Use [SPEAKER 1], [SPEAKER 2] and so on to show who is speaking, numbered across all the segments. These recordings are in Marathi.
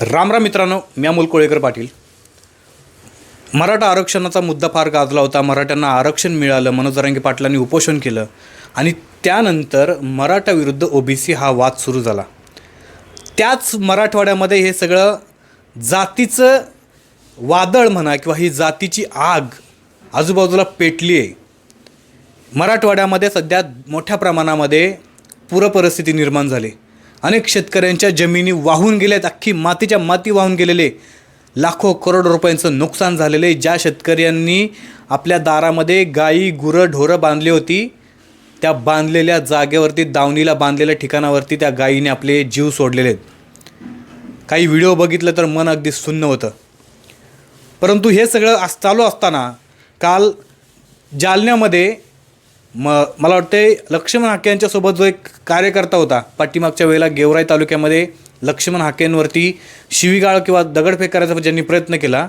[SPEAKER 1] राम राम मित्रांनो मी अमोल कोळेकर पाटील. मराठा आरक्षणाचा मुद्दा फार गाजला होता. मराठ्यांना आरक्षण मिळालं मनोज पाटलांनी उपोषण केलं आणि त्यानंतर मराठा विरुद्ध ओबीसी हा वाद सुरू झाला. त्याच मराठवाड्यामध्ये हे सगळं जातीचं वादळ म्हणा किंवा ही जातीची आग आजूबाजूला पेटली आहे. मराठवाड्यामध्ये सध्या मोठ्या प्रमाणामध्ये पूरपरिस्थिती निर्माण झाली. अनेक शेतकऱ्यांच्या जमिनी वाहून गेल्यात अख्खी मातीच्या माती वाहून गेलेले लाखो करोड रुपयांचं नुकसान झालेले ज्या शेतकऱ्यांनी आपल्या दारामध्ये गाई गुरं ढोरं बांधली होती त्या बांधलेल्या जागेवरती दावणीला बांधलेल्या ठिकाणावरती त्या गायीने आपले जीव सोडलेले आहेत. काही व्हिडिओ बघितलं तर मन अगदी सुन्न होतं. परंतु हे सगळं चालू असताना काल जालन्यामध्ये म मला वाटते लक्ष्मण हाके यांच्यासोबत जो एक कार्यकर्ता होता पाठीमागच्या वेळेला गेवराई तालुक्यामध्ये लक्ष्मण हाकेंवरती शिवीगाळ किंवा दगडफेक करायचा ज्यांनी प्रयत्न केला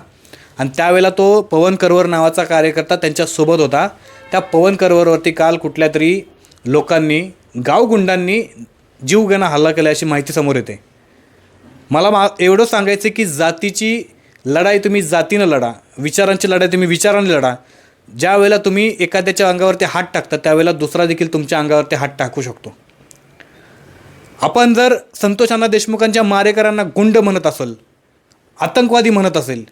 [SPEAKER 1] आणि त्यावेळेला तो पवन करवर नावाचा कार्यकर्ता त्यांच्यासोबत होता. त्या पवन करवरवरती काल कुठल्या तरी लोकांनी गावगुंडांनी जीवघेणा हल्ला केला अशी माहिती समोर येते. मला मा एवढं सांगायचं की जातीची लढाई तुम्ही जातीनं लढा विचारांची लढाई तुम्ही विचारांनी लढा ज्या वेळेला तुम्ही एखाद्याच्या अंगावरती हात टाकता त्यावेळेला दुसरा देखील तुमच्या अंगावरती हात टाकू शकतो. आपण जर संतोष अण्णा देशमुखांच्या मारेकरांना गुंड म्हणत असेल आतंकवादी म्हणत असेल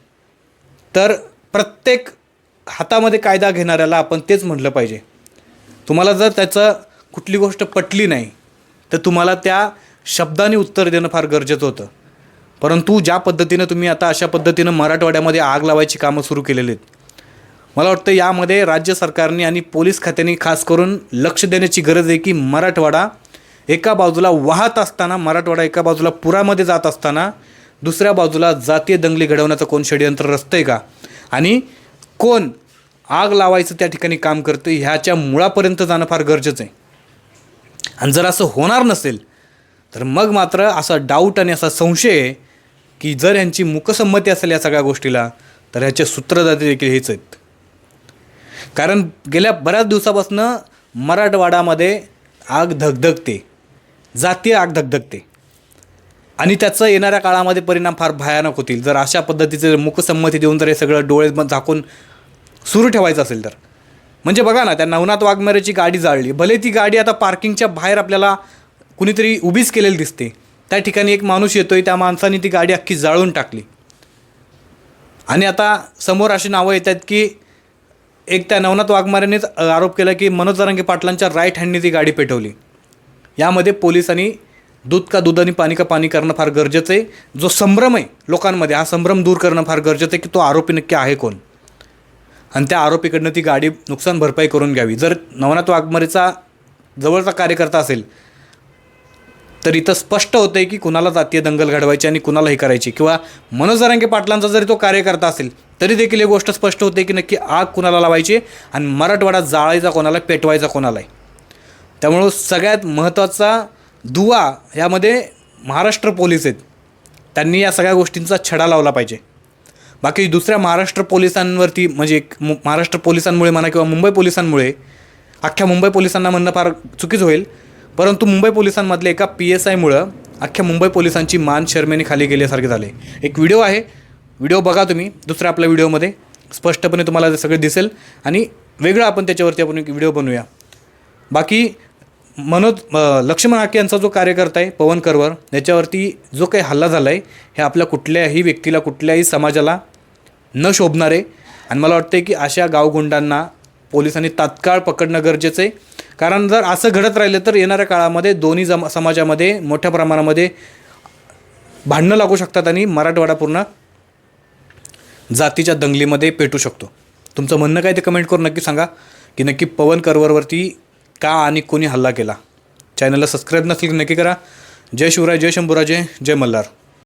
[SPEAKER 1] तर प्रत्येक हातामध्ये कायदा घेणाऱ्याला आपण तेच म्हटलं पाहिजे. तुम्हाला जर त्याचं कुठली गोष्ट पटली नाही तर तुम्हाला त्या शब्दाने उत्तर देणं फार गरजेचं होतं. परंतु ज्या पद्धतीनं तुम्ही आता अशा पद्धतीनं मराठवाड्यामध्ये आग लावायची कामं सुरू केलेली आहेत मला वाटतं यामध्ये राज्य सरकारने आणि पोलीस खात्याने खास करून लक्ष देण्याची गरज आहे की मराठवाडा एका बाजूला वाहत असताना मराठवाडा एका बाजूला पुरामध्ये जात असताना दुसऱ्या बाजूला जातीय दंगली घडवण्याचं कोण षडयंत्र आहे का? आणि कोण आग लावायचं त्या ठिकाणी काम करतं ह्याच्या मुळापर्यंत जाणं फार गरजेचं आहे. आणि जर असं होणार नसेल तर मग मात्र असा डाऊट आणि असा संशय आहे की जर ह्यांची मुकसंमती असेल या सगळ्या गोष्टीला तर ह्याचे सूत्रधाते देखील हेच आहेत. कारण गेल्या बऱ्याच दिवसापासून मराठवाडामध्ये आग धगधगते. जातीय आग धगधगते. आणि त्याचं येणाऱ्या काळामध्ये परिणाम फार भयानक होतील. जर अशा पद्धतीचे मुकसंमती देऊन जर हे सगळं डोळे झाकून सुरू ठेवायचं असेल तर. म्हणजे बघा ना त्या नवनाथ वाघमारेची गाडी जाळली. भले ती गाडी आता पार्किंगच्या बाहेर आपल्याला कुणीतरी उभीच केलेली दिसते. त्या ठिकाणी एक माणूस येतोय त्या माणसाने ती गाडी अख्खी जाळून टाकली. आणि आता समोर अशी नावं येतात की एक त्या नवनाथ वाघमारेनेच आरोप केला की मनोज जरांगे पाटलांच्या राईट हँडने ती गाडी पेटवली. यामध्ये पोलिसांनी दूध का दूध आणि पाणी का पाणी करणं फार गरजेचं आहे जो संभ्रम आहे लोकांमध्ये हा संभ्रम दूर करणं फार गरजेचं आहे की तो आरोपी नक्की आहे कोण? आणि त्या आरोपीकडनं ती गाडी नुकसान भरपाई करून घ्यावी. जर नवनाथ वाघमारेचा जवळचा कार्यकर्ता असेल तर इथं स्पष्ट होतं आहे की कुणाला जातीय दंगल घडवायची आणि कुणाला हे करायची. किंवा मनोज जरांगे पाटलांचा जरी तो कार्यकर्ता असेल तरी देखील ही गोष्ट स्पष्ट होते की नक्की आग कुणाला लावायची आणि मराठवाडा जाळायचा कोणाला पेटवायचा कोणाला आहे. त्यामुळं सगळ्यात महत्त्वाचा दुवा यामध्ये महाराष्ट्र पोलीस आहेत. त्यांनी या सगळ्या गोष्टींचा छडा लावला पाहिजे. बाकी दुसऱ्या महाराष्ट्र पोलिसांवरती म्हणजे एक मु- महाराष्ट्र पोलिसांमुळे म्हणा किंवा मुंबई पोलिसांमुळे अख्ख्या मुंबई पोलिसांना म्हणणं फार चुकीचं होईल. परंतु मुंबई पोलिसांमधल्या एका पी एस आयमुळं अख्ख्या मुंबई पोलिसांची मान शर्मेने खाली गेल्यासारखे झाले. एक व्हिडिओ आहे. व्हिडिओ बघा तुम्ही. दुसऱ्या आपल्या व्हिडिओमध्ये. स्पष्टपणे तुम्हाला ते सगळं दिसेल. आणि वेगळं आपण त्याच्यावरती आपण एक व्हिडिओ बनवूया. बाकी मनोज लक्ष्मण हाके यांचा जो कार्यकर्ता आहे पवन करवर याच्यावरती जो काही हल्ला झाला आहे हे आपल्या कुठल्याही व्यक्तीला कुठल्याही समाजाला न शोभणार आहे आणि मला वाटतं की अशा गावगुंडांना पोलिसांनी तात्काळ पकडणं गरजेचं आहे. कारण जर असं घडत राहिलं तर येणाऱ्या काळामध्ये दोन्ही जम समाजामध्ये मोठ्या प्रमाणामध्ये भांडणं लागू शकतात आणि मराठवाडा पूर्ण जातीच्या दंगलीमध्ये पेटू शकतो. तुमचं म्हणणं काय ते कमेंट करून नक्की सांगा की नक्की पवन करवरवरती का आणि कोणी हल्ला केला? चॅनलला सबस्क्राईब नसेल की नक्की करा. जय शिवराय जय शंभूराजे जय मल्हार.